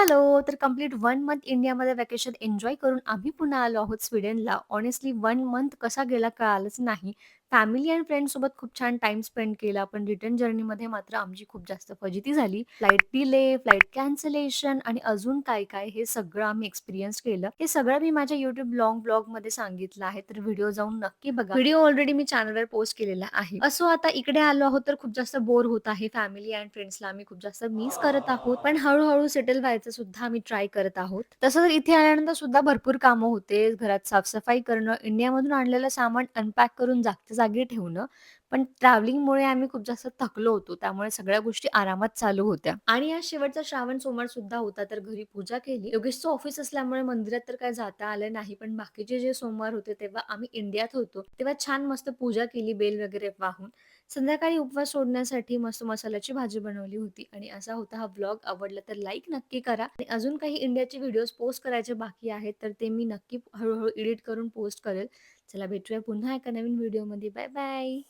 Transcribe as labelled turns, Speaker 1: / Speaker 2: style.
Speaker 1: Hello! तर complete one month इंडियामध्ये vacation enjoy करून आम्ही पुन्हा आलो आहोत स्वीडनला. ऑनेस्टली वन मंथ कसा गेला कळालंच नाही. फॅमिली अँड फ्रेंडसोबत खूप छान टाइम स्पेंड केला. पण रिटर्न जर्नीमध्ये मात्र आमची खूप जास्त फजिती झाली. फ्लाईट डिले, फ्लाईट कॅन्सलेशन आणि अजून काय-काय हे सगळं आम्ही एक्सपिरियन्स केलं. हे सगळं मी माझ्या YouTube लॉन्ग ब्लॉगमध्ये सांगितलं आहे. तर व्हिडिओ जाऊन नक्की बघा. व्हिडिओ ऑलरेडी मी चॅनलवर पोस्ट केलेला आहे. असो आता इकडे आलो आहोत तर खूप जास्त बोर होत आहे. फॅमिली अँड फ्रेंड्सला आम्ही खूप जास्त मिस करत आहोत. पण हळूहळू सेटल व्हायचं सुद्धा आम्ही ट्राय करत आहोत. तसं तर इथे आल्यानंतर सुद्धा भरपूर कामं होते. घरात साफसफाई करणं, इंडियामधून आणलेलं सामान अनपॅक करून जागच्या जागी ठेवणं. पण ट्रॅव्हलिंगमुळे आम्ही खूप जास्त थकलो होतो. त्यामुळे सगळ्या गोष्टी आरामात चालू होत्या. आणि आज शेवटचा श्रावण सोमवार सुद्धा होता. तर घरी पूजा केली. योगेशचं ऑफिस असल्यामुळे मंदिरात तर काही जाता आलं नाही. पण बाकीचे जे सोमवार होते तेव्हा आम्ही इंडियात होतो. तेव्हा छान मस्त पूजा केली बेल वगैरे वाहून. संध्याकाळी उपवास सोडण्यासाठी मस्त मसाल्याची भाजी बनवली होती आणि असा होता हा ब्लॉग आवडला तर लाईक नक्की करा आणि अजून काही इंडियाचे व्हिडिओज पोस्ट करायचे बाकी आहेत तर ते मी नक्की हळूहळू एडिट करून पोस्ट करेल. चला भेटूया पुन्हा एका नवीन व्हिडिओमध्ये. Bye bye.